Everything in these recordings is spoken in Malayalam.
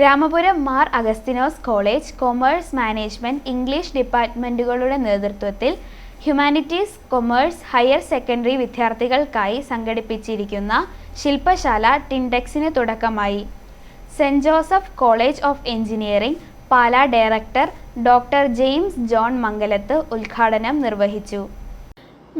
Ramapuram Mar Augustinose college commerce management English ഡിപ്പാർട്ട്മെന്റുകളുടെ നേതൃത്വത്തിൽ ഹ്യൂമാനിറ്റീസ് കൊമേഴ്സ് ഹയർ സെക്കൻഡറി വിദ്യാർത്ഥികൾക്കായി സംഘടിപ്പിച്ചിരിക്കുന്ന ശില്പശാല ടിൻഡെക്സിന് തുടക്കമായി. Saint Joseph college of engineering Pala director doctor James John Mangalath ഉദ്ഘാടനം നിർവഹിച്ചു.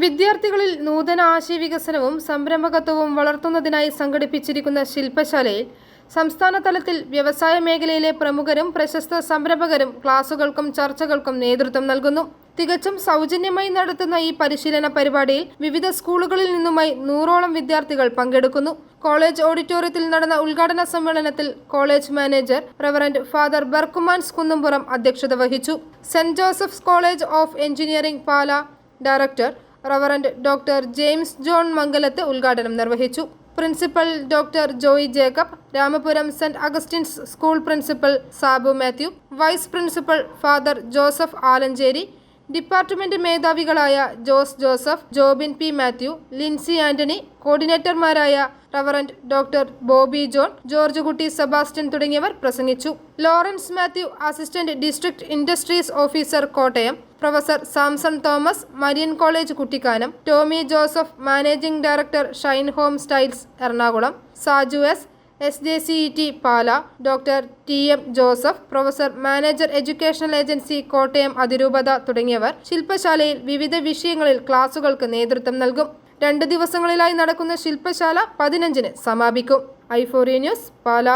വിദ്യാർത്ഥികളിൽ നൂതന ആശയവികസനവും സംരംഭകത്വവും വളർത്തുന്നതിനായി സംഘടിപ്പിച്ചിരിക്കുന്ന ശില്പശാലയിൽ സംസ്ഥാന തലത്തിൽ വ്യവസായ മേഖലയിലെ പ്രമുഖരും പ്രശസ്ത സംരംഭകരും ക്ലാസുകൾക്കും ചർച്ചകൾക്കും നേതൃത്വം നൽകുന്നു. തികച്ചും സൗജന്യമായി നടത്തുന്ന ഈ പരിശീലന പരിപാടിയിൽ വിവിധ സ്കൂളുകളിൽ നിന്നുമായി നൂറോളം വിദ്യാർത്ഥികൾ പങ്കെടുക്കുന്നു. കോളേജ് ഓഡിറ്റോറിയത്തിൽ നടന്ന ഉദ്ഘാടന സമ്മേളനത്തിൽ college manager reverend father Berchmans Kunnumpuram അധ്യക്ഷത വഹിച്ചു. Saint Joseph's college of engineering Pala director reverend doctor James John Mangalath ഉദ്ഘാടനം നിർവഹിച്ചു. Principal doctor Joy Jacob Ramapuram Saint Augustine's school principal Sabu Mathew vice principal father Joseph Alencherry department മേധാവികളായ Jose Joseph Jobin P Mathew Lincy Antony കോർഡിനേറ്റർമാരായ reverend doctor Bobby John George Kutty Sebastian തുടങ്ങിയവർ പ്രസംഗിച്ചു. Lawrence Mathew assistant district industries officer Kottayam professor Samson Thomas Marian college Kuttikkanam Tommy Joseph managing director Shine home styles Ernakulam Saju S S J C E T Pala doctor T M Joseph professor manager educational agency Kottayam അതിരൂപത തുടങ്ങിയവർ ശില്പശാലയിൽ വിവിധ വിഷയങ്ങളിൽ ക്ലാസുകൾക്ക് നേതൃത്വം നൽകും. രണ്ട് ദിവസങ്ങളിലായി നടക്കുന്ന ശില്പശാല പതിനഞ്ചിന് സമാപിക്കും. ഐഫോറിയ ന്യൂസ് പാല.